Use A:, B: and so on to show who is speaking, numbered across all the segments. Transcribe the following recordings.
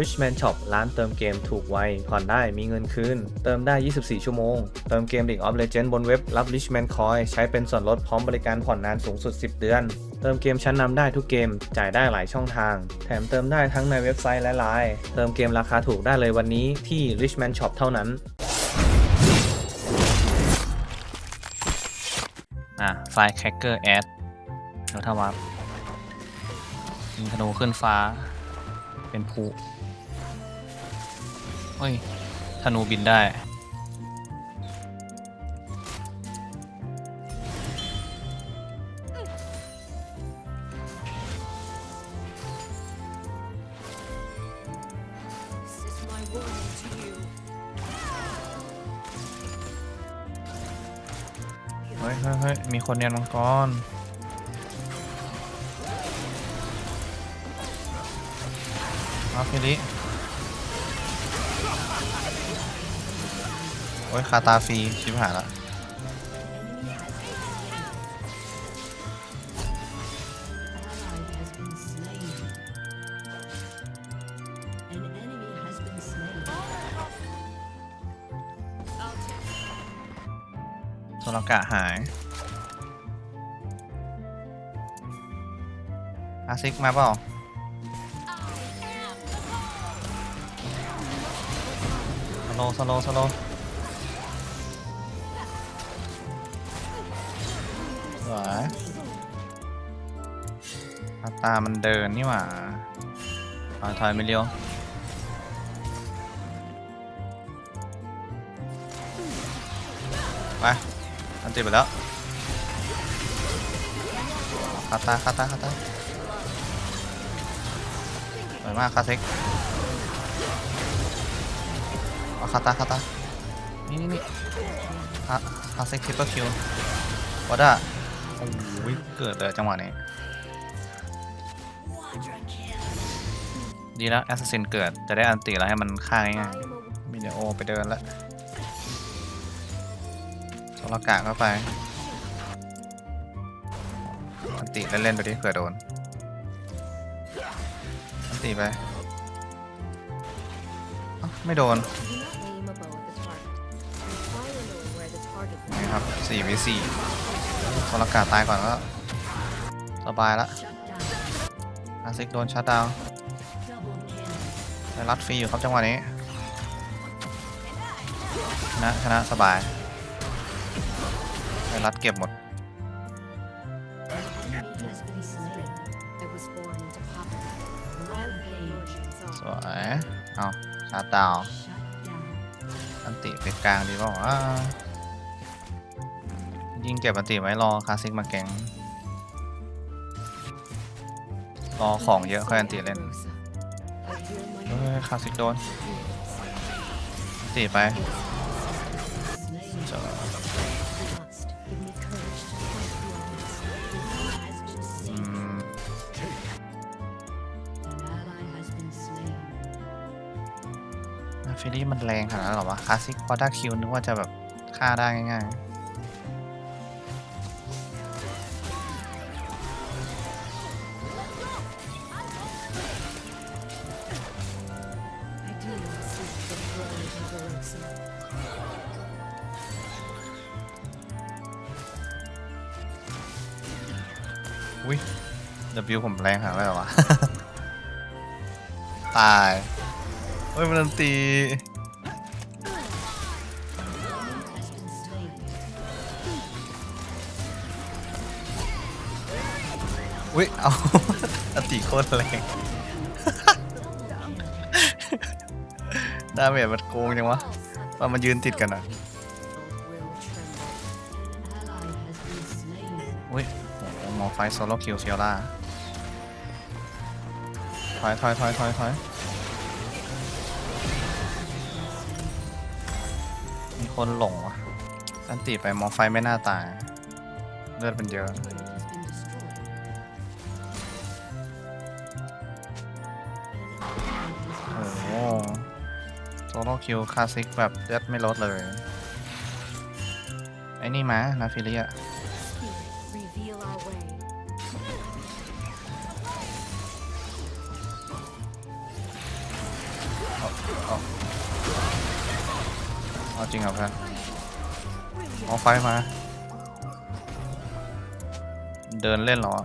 A: Richman Shop ร้านเติมเกมถูกไว ผ่อนได้มีเงินคืน เติมได้ 24 ชั่วโมง เติมเกม League of Legends บนเว็บรับ Richman Coin ใช้เป็นส่วนลดพร้อมบริการผ่อนนานสูงสุด 10 เดือน เติมเกมชั้นนำได้ทุกเกม จ่ายได้หลายช่องทาง แถมเติมได้ทั้งในเว็บไซต์และไลน์เติมเกมราคาถูกได้เลยวันนี้ที่ Richman Shop เท่านั้น
B: อะไฟแคคเกอร์แอดแล้วถ้าวับยิงธนูขึ้นฟ้าเป็นภู เฮ้ยธนูบินได้ เฮ้ยเฮ้ยเฮ้ยมีคนเรียนมังกรเอาฟิลิ อ้ยคาตาฟรีชิบหายละโซลกะหายอาซิกมาเปล่าสโลสโลสโล ว์สวาตามันเดินนี่หว่าถอยถอยไม่เลี้ยวไปอันติดไปแล้วคาตาคาตาคาตาสวยมากคาเซ็กเอาคาตาคาตานี่นี่นี่คาคาเซ็กทริปเปิลคิววัดอะ โอ้ยเกิดเลยจังหวะนี้ ดีแล้วแอสซัสซินเกิด จะได้อันติแล้วให้มันฆ่าง่ายๆมีเดโอไปเดินแล้วโซลกะเข้าไป อันติเล่นๆไปดิเผื่อโดน อันติไปอ้าไม่โดน
C: Do not aim a bow at the target. Fire low where the target
B: นี่ครับ4วิ4 โซลกะตายก่อนก็สบายละอาซิกโดนชัดดาวได้รัดฟรีอยู่ครับจังหวะนี้ชนะชนะสบายได้รัดเก็บหมดสวยเอาชาร์จดาวอันติไปกลางดีเปล่าวะ ยิงเก็บอันติไว้รอคาสิกมาแกงรอของเยอะค่อยอันติเล่นเฮ้ยคาสิกโดนอันติไปเฟิลี่มันแรงขนาดนั้นหรอวะคลาสสิกพอด้าคิวนึกว่าจะแบบฆ่าได้ง่าย
C: I
B: อุ้ย W ผมแรงขนาดนั้นเหรอวะ ตายเฮ้ย มันอันตี
C: Has been slain.
B: อุ้ย เอาอันตีโคตรแรงดาเมจมันโกงจังวะตอนมันยืนติดกันอะ
C: Will tremble. An ally has been slain.
B: อุ้ยโอ้โห มอไฟโซโลคิวเฟียร่าถอยถอยถอยถอยถอยมีคนหลงวะอันติไปมอไฟไม่น่าตาย เลือดมันเยอะโอ้โหโซโลคิวคลาสสิกแบบเลือดไม่ลดเลย ไอ้นี่มานาฟิเลีย
C: reveal our way.
B: เอาเอาเอาจริงเหรอเพื่อนเอาไฟมา เดินเล่นเหรอ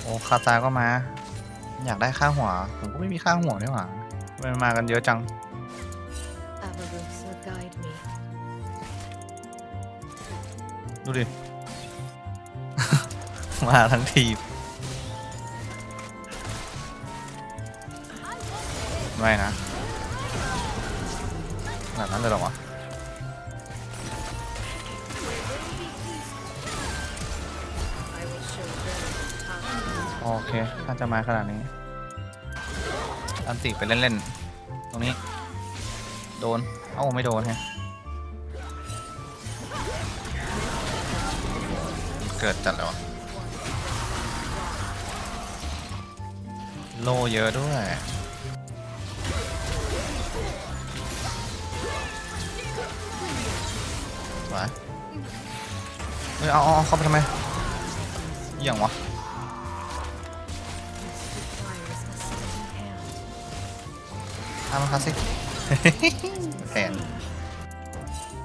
B: โอ้คาตาก็มา อยากได้ค่าหัว ผมก็ไม่มีค่าหัวนี่หว่าทำไมมันมากันเยอะจัง ดูดิ มาทั้งทีมไม่นะขนาดนั้นเลยหรอวะโอเค ถ้าจะมาขนาดนี้ อันติไปเล่น ๆ ตรงนี้ โดน เอ้า ไม่โดนแฮะ เกิดจัดเลยวโลเยอะด้วยสวยเฮ้ยเอาเอาเอเข้าไปทำไมเหี้ยงวะทำมาครับสิแผน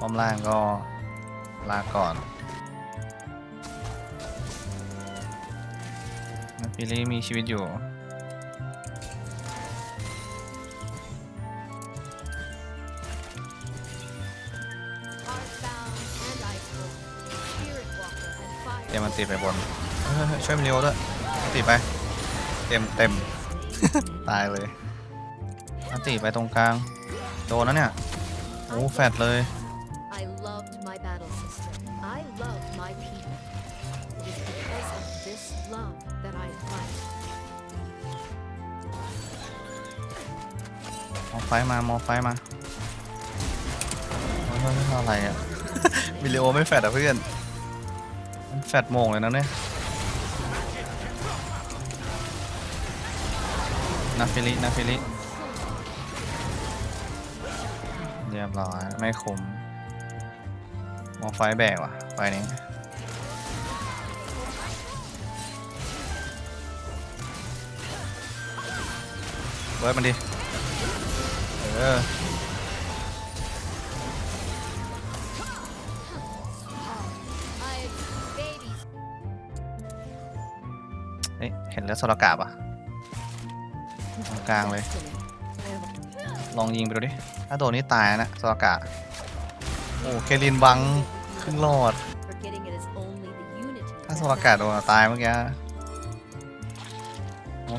B: ป้อมล่างก็ลาก่อน นะฟิลลี่มีชีวิตอยู่
C: Heartbound and Iceborne, Spirit Walker and Fire.
B: เตรียมมันติไปบนเฮ้ยเฮ้ยช่วยมันเร็วด้วยอันติไป เต็มเต็ม ตายเลยอันติไปตรงกลาง โดนแล้วเนี่ย โอ้แฟดเลย ฟมา มอไฟมาเฮ้ยเฮ้ยเฮ้ยอะไรอะ วิดีโอไม่แฟดอะเพื่อน มันแฟดโมงเลยนะเนี่ยนาฟิลินาฟิลิเรียบร้อย ไม่คมมอไฟแบกว่ะไฟนี้เบิร์ดมันดิเออเฮ้ยเห็นแล้วสรกาบอะตรงกลางเลย ลองยิงไปดูดิ ถ้าโดนนี่ตายนะสรกาโอ้เคลินบังครึ่งรอด ถ้า
C: that
B: สรกาโดนตายเมื่อกี้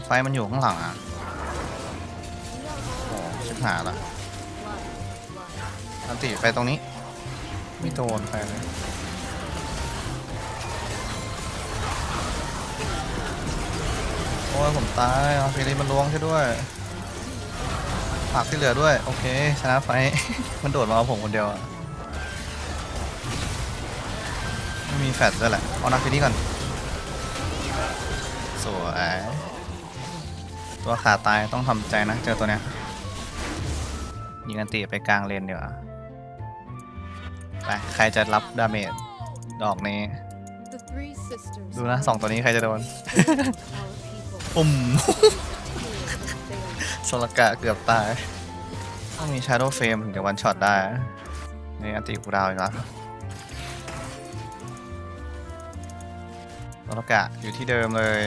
B: ไฟมันอยู่ข้างหลังอะ หาละอันติไปตรงนี้ ไม่โดนใครเลยโอ้ยผมตายเอาเคลินมันล้วงใช่ด้วยฝากที่เหลือด้วย โอเค ชนะไฟ มันโดดมาเอาผมคนเดียวอะไม่มีแฟลชด้วยแหละ เอานักฟินี่ก่อน สวย ตัวขาตายต้องทำใจนะ เจอตัวเนี้ย ยิงอันติไปกลางเลนเดี๋ยวาไปใครจะรับดาเมจดอกนี้
C: The three sisters.
B: ดูนะสองตัวนี้ใครจะโดน
C: of our people.
B: ปุ่ม
C: Tears of
B: สลกะเกือบตาย ต้องมี Shadow Frame ถึงจะวันช็อตได้ นี่อันติกูดาวอีกแล้วสลกะอยู่ที่เดิมเลย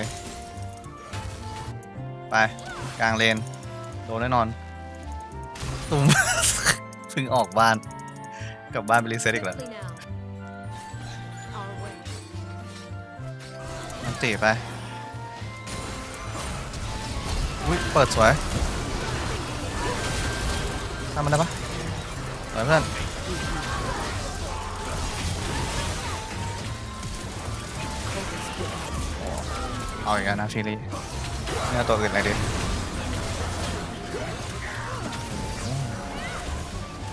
B: ไป กลางเลน โดนแน่นอน ตุ้มเพิ่งออกบ้าน กลับบ้านไปรีเซ็ตอีกแล้ว
C: Quickly now. Our way.
B: อันติไป อุ้ย เปิดสวยทำมันได้ปะสวยเพื่อนเอาอีกแล้วนะฟิลี่เนี่ยตัวอื่นอะไรดิ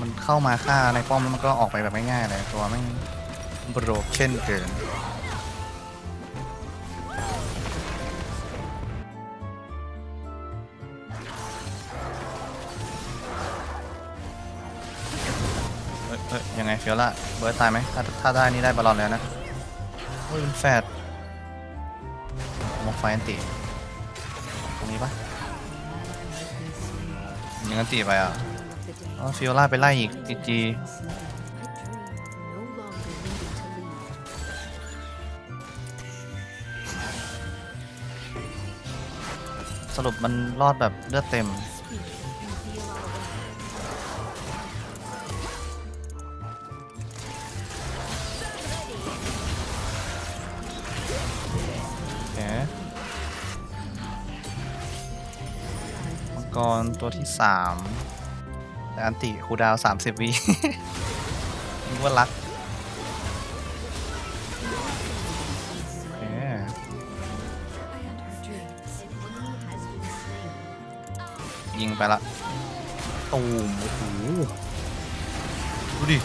B: มันเข้ามาฆ่าในป้อมแล้วมันก็ออกไปแบบง่ายๆเลยตัวไม่บรกเช่นเกินเอ้ยเอ้ยยังไงเฟียวล่าเบิร์ดตายไหมถ้าถ้าได้นี่ได้บอลลอนแล้วนะโอ้ยเป็นแฟดมอกไฟอันติตรงนี้ปะยิงกันตีไปอะ อ๋ฟิโอล่าไปไล่อีกจีจีสรุปมันรอดแบบเลือดเต็ม มังกรตัวที่สาม อันติคูดาวสามสิบวินึกว่ารักยิงไปละตูมโอ้โหดูดิ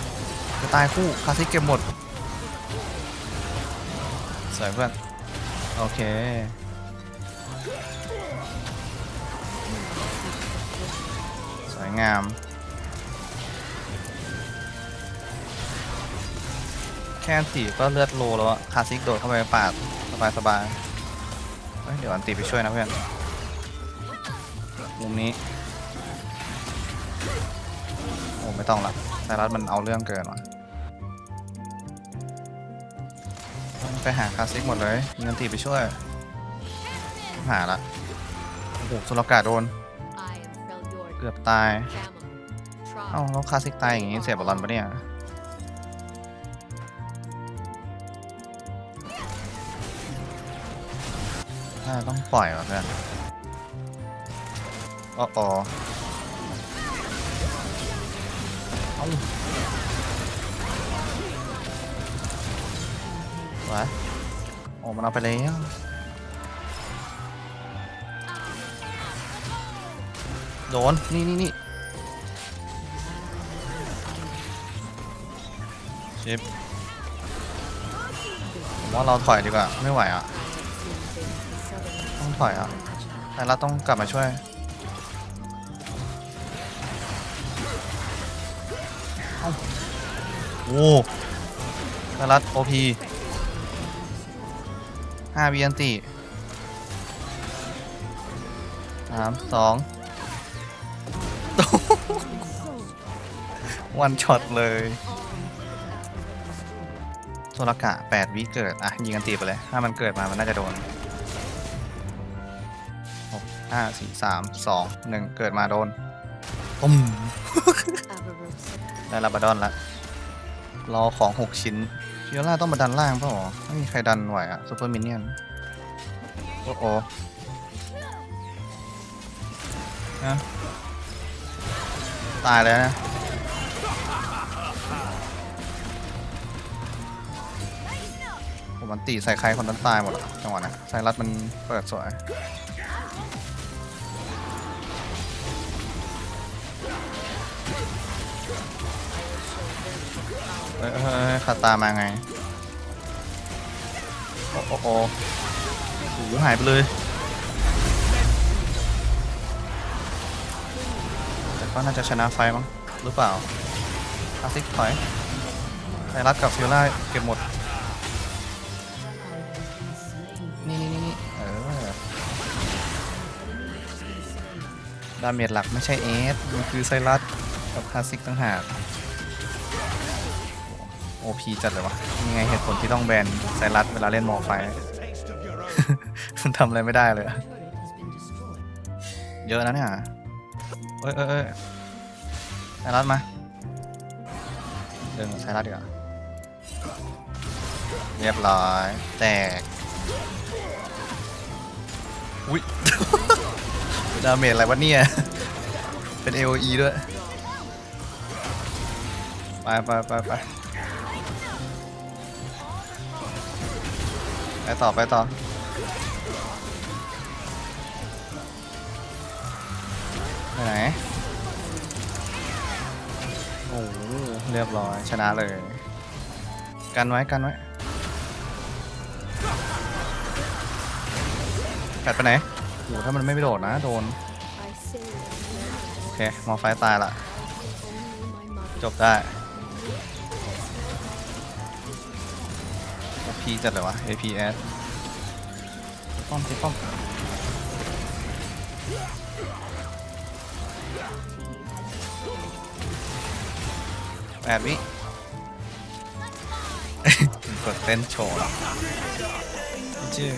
B: จะตายคู่คาซิเก็บหมดสวยเพื่อน โอเคสวยงาม ค่อันตีก็เลือดโลแล้วอะคาซิกโดดเข้าไปปาดสบายสบายๆเฮ้ยเดี๋ยวอันตีไปช่วยนะเพื่อนมุมนี้โอ้ไม่ต้องละไซรัสมันเอาเรื่องเกินว่ะไปหาคาสสิกหมดเลยมีเงินตีไปช่วยหาละโอ้โหสุรกาโดน เกือบตายเอ้าแล้วคาสสิกตายอย่างงี้เสียบอลลอนปะเนี่ย น่าต้องปล่อยว่ะเพื่อนอ๋ออ๋อเอ้าวะโอ้มันเอาไปแล้วโดน นี่นี่นี่ชิปผมว่าเราถอยดีกว่า ไม่ไหวอะ ต้องถอยอะแต่ราต้องกลับมาช่วย โอ้ไทรัสโอพีห้าวิอันติสามสองวันช็อตเลยโซลกะ 8 วิเกิด อะ ยิงกันตีไปเลย ถ้ามันเกิดมา มันน่าจะโดน 6 5 4 3 2 1เกิดมาโดนตุ้ม
C: Avarosa.
B: ได้ลาบาดอนละรอของ6ชิ้นฟิโอล่าต้องมาดันล่างเปล่าไม่มีใครดันไหวอะซูเปอร์มินเนี่ยนโอ้โอนะตายแล้วนะ ผมมันตีใส่ใครคนนั้นตายหมดอะจังหวะนะไซรัสมันเปิดสวย เอ้ยเอ้ยเอ้ยขาตามาไง โอ้โอ้โอ้โหหายไปเลยแต่ก็น่าจะชนะไฟมั้งหรือเปล่าอาซิกถอยไซรัสกับฟิโอล่าเก็บหมด นี่นี่นี่เออ ดาเมจหลักไม่ใช่เอสมันคือไซรัสกับคลาสิกต่างหาก โอพีจัดเลยวะยังไงเหตุผลที่ต้องแบนไซรัสเวลาเล่นมอไฟ มันทำอะไรไม่ได้เลย เยอะนะเนี่ยเอ้ยเอ้ยเอ้ยไซรัสมาเดินกับไซรัสดีกว่าเรียบร้อย แตก อุ้ย ดาเมจอะไรวะเนี่ย เป็น AOE ด้วย ไปไปไปไป ไปต่อไปต่อไปไหนโอ้โหเรียบร้อยชนะเลย กันไว้กันไว้แปดไปไหนโอ้โหถ้ามันไม่ไปโดดนะ โดน โอเค มอไฟตายละ จบได้ จัดเลยวะ APS ป้อมตีป้อมแปดวิกดเต้นโชว์เหรอ
A: จริง